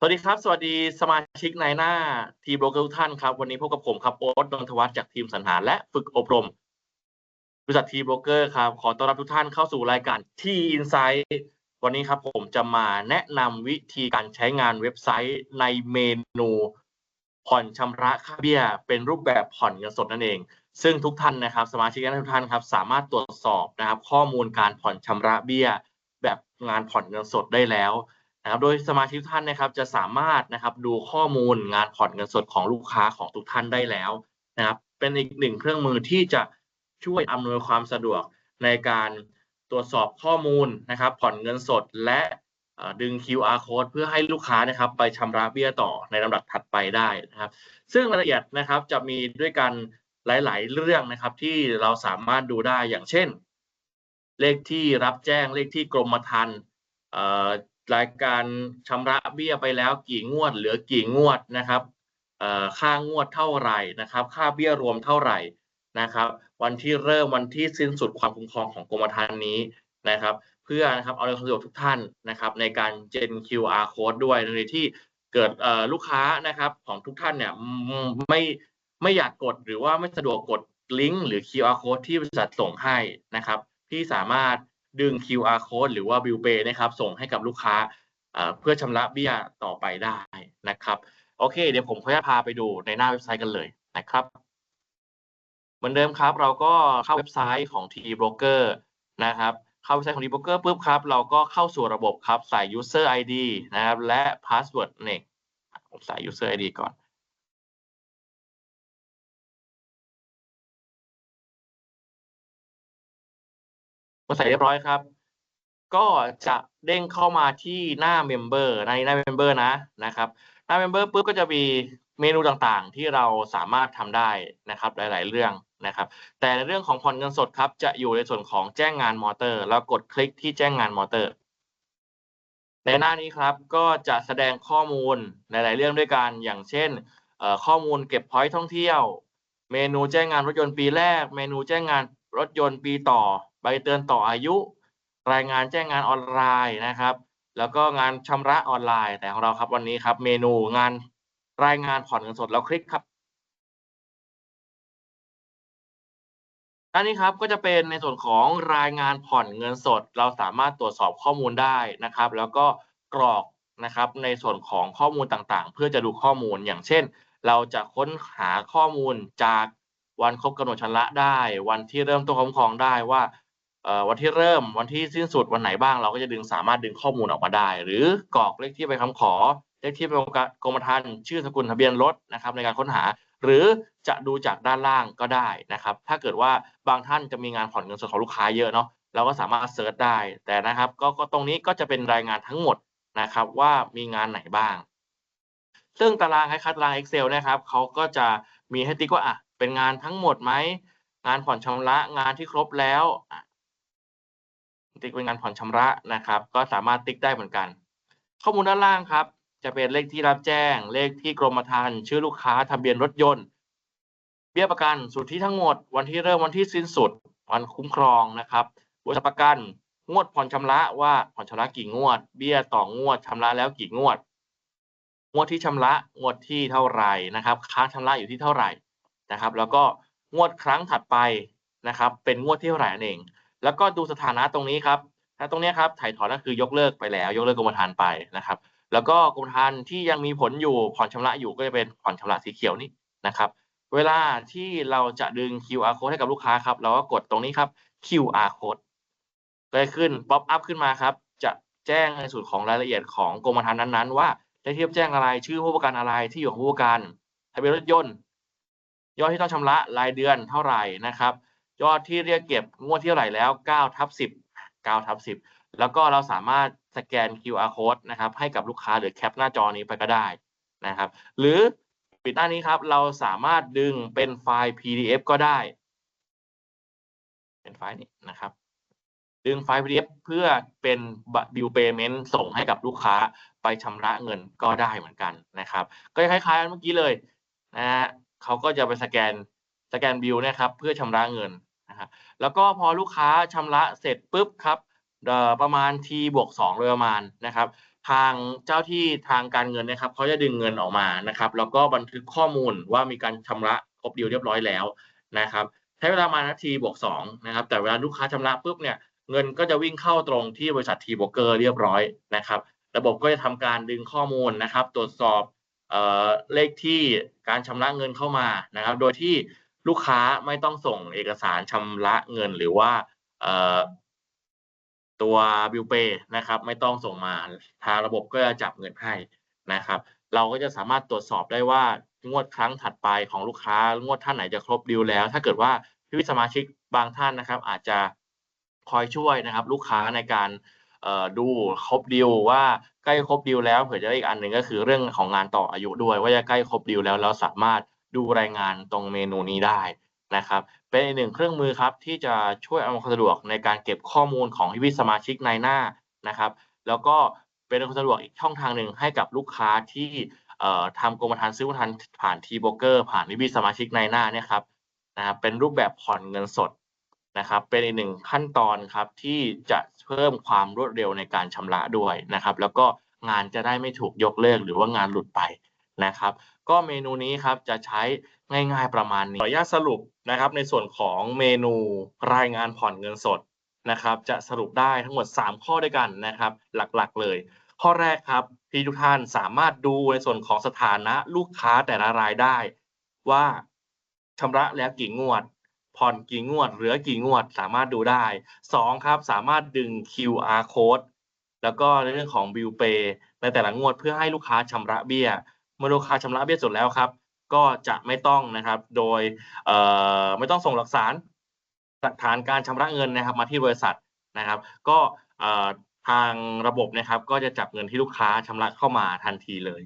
สวัสดีครับ สวัสดีสมาชิกในหน้าทีโบรกเกอร์ทุกท่านครับ วันนี้พบกับผมครับโอ๊ตนนทวัฒน์จากทีมสรรหาและฝึกอบรมบริษัททีโบรกเกอร์ครับ ขอต้อนรับทุกท่านเข้าสู่รายการทีอินไซต์วันนี้ครับผมจะมาแนะนำวิธีการใช้งานเว็บไซต์ในเมนู ผ่อนชำระค่าเบี้ย เป็นรูปแบบผ่อนเงินสดนั่นเอง ซึ่งทุกท่านนะครับ สมาชิกทุกท่านครับ สามารถตรวจสอบนะครับ ข้อมูลการผ่อนชำระเบี้ย แบบงานผ่อนเงินสดได้แล้ว นะครับโดยสมาชิกท่านนะครับจะสามารถนะครับดูข้อมูลงานผ่อนเงินสดของลูกค้าของทุกท่านได้แล้วนะครับเป็นอีกหนึ่งเครื่องมือที่จะช่วยอำนวยความสะดวกในการตรวจสอบข้อมูลนะครับ ผ่อนเงินสดและดึง QR code เพื่อให้ลูกค้านะครับ ไปชำระเบี้ยต่อในลำดับถัดไปได้นะครับ ซึ่งรายละเอียดนะครับจะมีด้วยกันหลาย ๆ เรื่องนะครับที่เราสามารถดูได้อย่างเช่น เลขที่รับแจ้งเลขที่กรมธรรม์ รายการชำระเบี้ยไปแล้วกี่งวด เหลือกี่งวดนะครับค่างวดเท่าไหร่นะครับ ค่าเบี้ยรวมเท่าไหร่นะครับ วันที่เริ่มวันที่สิ้นสุดความคุ้มครองของกรมธรรม์นี้นะครับ เพื่อนะครับเอาความสะดวกทุกท่านนะครับ ในการเจน QR code ด้วยในที่เกิดลูกค้านะครับของทุกท่านเนี่ยไม่ไม่อยากกดหรือว่าไม่สะดวกกดลิงก์หรือ QR code ที่บริษัทส่งให้นะครับ ที่สามารถ ดึง QR code หรือว่า Bill Pay นะครับ ส่งให้กับลูกค้าเพื่อชำระเบี้ยต่อไปได้นะครับ โอเค เดี๋ยวผมขออนุญาตพาไปดูในหน้าเว็บไซต์กันเลยนะครับ เหมือนเดิมครับ เราก็เข้าเว็บไซต์ของ T Broker นะครับ เข้าเว็บไซต์ของ T Broker ปุ๊บครับ เราก็เข้าสู่ระบบครับ ใส่ User ID นะครับ และ Password นั่นเองผมใส่ User ID ก่อน มื่อใส่เรียบร้อยครับ ก็จะเด้งเข้ามาที่หน้า Member ในหน้า Member นะนะครับ หน้า Member ปุ๊บก็จะมีเมนูต่างๆ ที่เราสามารถทำได้นะครับหลาย ๆ เรื่องนะครับ แต่ในเรื่องของผ่อนเงินสดครับ จะอยู่ในส่วนของแจ้งงานมอเตอร์แล้วกดคลิกที่แจ้งงานมอเตอร์ ในหน้านี้ครับก็จะแสดงข้อมูลหลาย ๆ เรื่องด้วยกันอย่างเช่นข้อมูลเก็บพอยต์ท่องเที่ยว เมนูแจ้งงานรถยนต์ปีแรก เมนูแจ้งงานรถยนต์ปีต่อ ใบเตือนต่ออายุ รายงานแจ้งงานออนไลน์นะครับ แล้วก็งานชำระออนไลน์ แต่ของเราครับวันนี้ครับ เมนูงานรายงานผ่อนเงินสดเราคลิกครับอันนี้ครับก็จะเป็นในส่วนของรายงานผ่อนเงินสด เราสามารถตรวจสอบข้อมูลได้นะครับ แล้วก็กรอกนะครับในส่วนของข้อมูลต่างๆ เพื่อจะดูข้อมูลอย่างเช่น เราจะค้นหาข้อมูลจากวันครบกำหนดชำระได้ วันที่เริ่มต้นคุ้มครองได้ว่า วันที่เริ่มวันที่สิ้นสุดวันไหนบ้างเราก็จะดึงสามารถดึงข้อมูลออกมาได้ หรือกรอกเลขที่ไปคำขอเลขที่ไปกรมธรรม์ชื่อสกุลทะเบียนรถนะครับในการค้นหา หรือจะดูจากด้านล่างก็ได้นะครับ ถ้าเกิดว่าบางท่านจะมีงานผ่อนเงินสดของลูกค้าเยอะเนาะเราก็สามารถเซิร์ชได้แต่นะครับก็ก็ตรงนี้ก็จะเป็นรายงานทั้งหมดนะครับว่ามีงานไหนบ้าง ซึ่งตารางคล้ายๆตาราง Excel นะครับเขาก็จะมีให้ติ๊กว่าอะเป็นงานทั้งหมดไหมงานผ่อนชำระงานที่ครบแล้ว ติ๊กเป็นงานผ่อนชำระนะครับ ก็สามารถติ๊กได้เหมือนกัน ข้อมูลด้านล่างครับ จะเป็นเลขที่รับแจ้ง เลขที่กรมธรรม์ชื่อลูกค้าทะเบียนรถยนต์ เบี้ยประกันสุทธิทั้งหมด วันที่เริ่มวันที่สิ้นสุด วันคุ้มครองนะครับบริษัทประกันงวดผ่อนชำระว่าผ่อนชำระกี่งวด เบี้ยต่องวดชำระแล้วกี่งวด งวดที่ชำระงวดที่เท่าไหร่นะครับ ค้างชำระอยู่ที่เท่าไหร่นะครับ แล้วก็งวดครั้งถัดไปนะครับ เป็นงวดที่เท่าไหร่นั่นเอง แล้วก็ดูสถานะตรงนี้ครับถ้าตรงนี้ครับถ่ายถอนก็คือยกเลิกไปแล้ว ยกเลิกกรมธรรม์ไปนะครับ แล้วก็กรมธรรม์ที่ยังมีผลอยู่ผ่อนชำระอยู่ก็จะเป็นผ่อนชำระสีเขียวนี่นะครับ เวลาที่เราจะดึง QR code ให้กับลูกค้าครับ เราก็กดตรงนี้ครับ QR code ก็จะขึ้นป๊อปอัพขึ้นมาครับ จะแจ้งในส่วนของรายละเอียดของกรมธรรม์นั้นๆ ว่าได้เทียบแจ้งอะไรชื่อผู้ประกันอะไรที่อยู่ของผู้ประกันทะเบียนรถยนต์ยอดที่ต้องชำระรายเดือนเท่าไหร่นะครับ ยอดที่เรียกเก็บงวดที่เท่าไหร่แล้ว9ทับ10 9ทับ10 แล้วก็เราสามารถสแกน QR code นะครับ ให้กับลูกค้าหรือแคปหน้าจอนี้ไปก็ได้นะครับ หรือปิดหน้านี้ครับเราสามารถดึงเป็นไฟล์ PDF ก็ได้ เป็นไฟล์นี้นะครับ ดึงไฟล์ PDF เพื่อเป็นบิลเปเมนต์ส่งให้กับลูกค้าไปชำระเงินก็ได้เหมือนกันนะครับ ก็คล้ายๆกันเมื่อกี้เลยนะฮะเขาก็จะไปสแกนสแกนบิลนะครับ เพื่อชำระเงิน นะแล้วก็พอลูกค้าชำระเสร็จปุ๊บครับประมาณ t บวก2โดยประมาณนะครับ ทางเจ้าที่ทางการเงินนะครับเขาจะดึงเงินออกมานะครับ แล้วก็บันทึกข้อมูลว่ามีการชำระครบดีลเรียบร้อยแล้วนะครับ ใช้เวลามานาทีบวกสองนะครับ แต่เวลาลูกค้าชำระปุ๊บเนี่ยเงินก็จะวิ่งเข้าตรงที่บริษัททีโบเกอร์เรียบร้อยนะครับ ระบบก็จะทำการดึงข้อมูลนะครับ ตรวจสอบเออเลขที่การชำระเงินเข้ามานะครับ โดยที่ ลูกค้าไม่ต้องส่งเอกสารชำระเงินหรือว่าตัวบิลเปย์นะครับ ไม่ต้องส่งมาทางระบบก็จะจับเงินให้นะครับ เราก็จะสามารถตรวจสอบได้ว่างวดครั้งถัดไปของลูกค้างวดท่านไหนจะครบดีลแล้ว ถ้าเกิดว่าพี่สมาชิกบางท่านนะครับ อาจจะคอยช่วยนะครับ ลูกค้าในการดูครบดีลว่าใกล้ครบดีลแล้วเผื่อจะได้อีกอันหนึ่งก็คือเรื่องของงานต่ออายุด้วย ว่าจะใกล้ครบดีลแล้วเราสามารถ ดูรายงานตรงเมนูนี้ได้นะครับ เป็นอีกหนึ่งเครื่องมือครับที่จะช่วยอำนวยความสะดวกในการเก็บข้อมูลของพี่สมาชิกในหน้านะครับ แล้วก็เป็นความสะดวกอีกช่องทางหนึ่งให้กับลูกค้าที่ทำกรมธรรม์ซื้อกรมธรรม์ผ่านทีโบเกอร์ผ่านพี่สมาชิกในหน้าเนี่ยครับนะครับเป็นรูปแบบผ่อนเงินสดนะครับ เป็นอีกหนึ่งขั้นตอนครับที่จะเพิ่มความรวดเร็วในการชำระด้วยนะครับ แล้วก็งานจะได้ไม่ถูกยกเลิกหรือว่างานหลุดไป นะครับ ก็เมนูนี้ครับจะใช้ง่ายๆประมาณนี้ขออนุญาตสรุปนะครับในส่วนของเมนูรายงานผ่อนเงินสดนะครับ จะสรุปได้ทั้งหมด 3 ข้อด้วยกันนะครับ หลักๆเลย ข้อแรกครับพี่ทุกท่านสามารถดูในส่วนของสถานะลูกค้าแต่ละรายได้ ว่าชำระแล้วกี่งวด ผ่อนกี่งวด เหลือกี่งวดสามารถดูได้สองครับสามารถดึง QR code แล้วก็ในเรื่องของ bill pay ในแต่ละงวดเพื่อให้ลูกค้าชำระเบี้ย เมื่อลูกค้าชำระเบี้ยสุดแล้วครับ ก็จะไม่ต้องนะครับ โดยไม่ต้องส่งหลักฐานหลักฐานการชำระเงินนะครับ มาที่บริษัทนะครับ ก็ทางระบบนะครับก็จะจับเงินที่ลูกค้าชำระเข้ามาทันทีเลย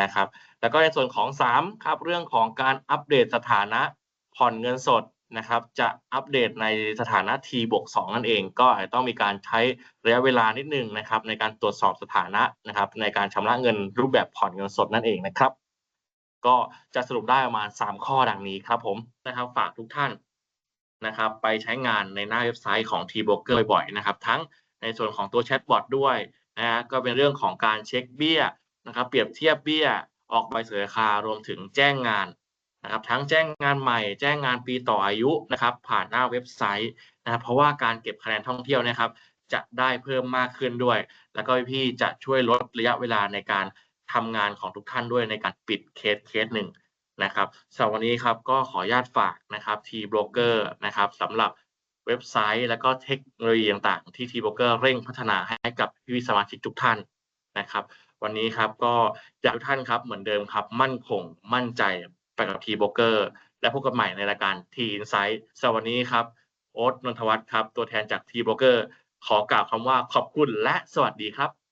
นะครับ แล้วก็ในส่วนของ 3 ครับเรื่องของการอัปเดตสถานะผ่อนเงินสด นะครับจะอัปเดตในสถานะ T บวก2นั่นเอง ก็อาจจะต้องมีการใช้ระยะเวลานิดนึงนะครับในการตรวจสอบสถานะนะครับในการชำระเงินรูปแบบผ่อนเงินสดนั่นเองนะครับ ก็จะสรุปได้ประมาณ 3 ข้อดังนี้ครับผมนะครับฝากทุกท่านนะครับไปใช้งานในหน้าเว็บไซต์ของ T-Broker บ่อยๆนะครับ ทั้งในส่วนของตัวแชทบอทด้วยนะฮะก็เป็นเรื่องของการเช็คเบี้ยนะครับเปรียบเทียบเบี้ยออกใบเสนอราคารวมถึงแจ้งงาน นะครับทั้งแจ้งงานใหม่ แจ้งงานปีต่ออายุนะครับ ผ่านหน้าเว็บไซต์นะครับเพราะว่าการเก็บคะแนนท่องเที่ยวนะครับ จะได้เพิ่มมากขึ้นด้วย แล้วก็พี่จะช่วยลดระยะเวลาในการทำงานของทุกท่านด้วยในการปิดเคสเคสหนึ่งนะครับสำหรับวันนี้ครับก็ขออนุญาตฝากนะครับ T Broker นะครับสำหรับเว็บไซต์ และก็เทคโนโลยีต่างๆ ที่ T Broker เร่งพัฒนาให้กับพี่สมาชิกทุกท่านนะครับ วันนี้ครับก็อยากให้ทุกท่านครับเหมือนเดิมครับ มั่นคงมั่นใจ ไปกับทีโบเกอร์และพบกันใหม่ในรายการ T Insight สำหรับวันนี้ครับ โอ๊ตนนทวัฒน์ครับ ตัวแทนจากทีโบเกอร์ขอกล่าวคำว่าขอบคุณและสวัสดีครับ